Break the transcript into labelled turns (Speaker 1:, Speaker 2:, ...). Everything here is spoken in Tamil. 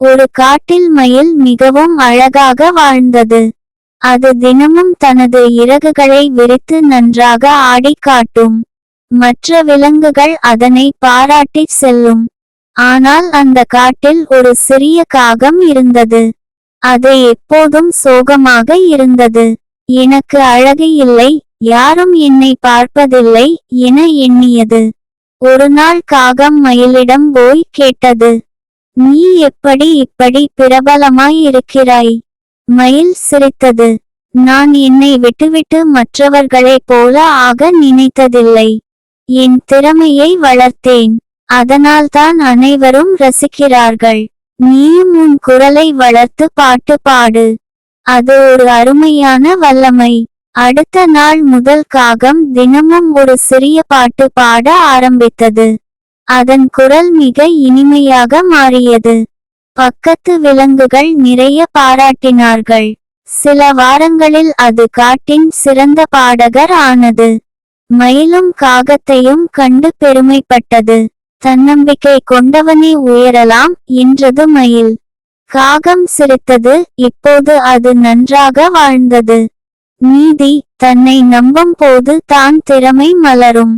Speaker 1: ஒரு காட்டில் மயில் மிகவும் அழகாக வாழ்ந்தது. அது தினமும் தனது இறகுகளை விரித்து நன்றாக ஆடிக் காட்டும். மற்ற விலங்குகள் அதனை பாராட்டிச் செல்லும். ஆனால் அந்த காட்டில் ஒரு சிறிய காகம் இருந்தது. அது எப்போதும் சோகமாக இருந்தது. எனக்கு அழகு இல்லை யாரும் என்னை பார்ப்பதில்லை என எண்ணியது. ஒரு நாள் காகம் மயிலிடம் போய் கேட்டது. நீ எப்படி இப்படி பிரபலமாய் இருக்கிறாய் மயில் சிரித்தது. நான் என்னை விட்டுவிட்டு மற்றவர்களைப் போல ஆக நினைத்ததில்லை. என் திறமையை வளர்த்தேன். அதனால்தான் அனைவரும் ரசிக்கிறார்கள். நீயும் உன் குரலை வளர்த்து பாட்டு பாடு. அது ஒரு அருமையான வல்லமை. அடுத்த நாள் முதல் காகம் தினமும் ஒரு சிறிய பாட்டு பாட ஆரம்பித்தது. அதன் குரல் மிக இனிமையாக மாறியது. பக்கத்து விலங்குகள் நிறைய பாராட்டினார்கள். சில வாரங்களில் அது காட்டின் சிறந்த பாடகர் ஆனது. மயிலும் காகத்தையும் கண்டு பெருமைப்பட்டது. தன்னம்பிக்கை கொண்டவனே உயரலாம் என்றது மயில். காகம் சிரித்தது இப்போது அது நன்றாக வாழ்ந்தது. நீதி தன்னை நம்பும் போது தான் திறமை மலரும்.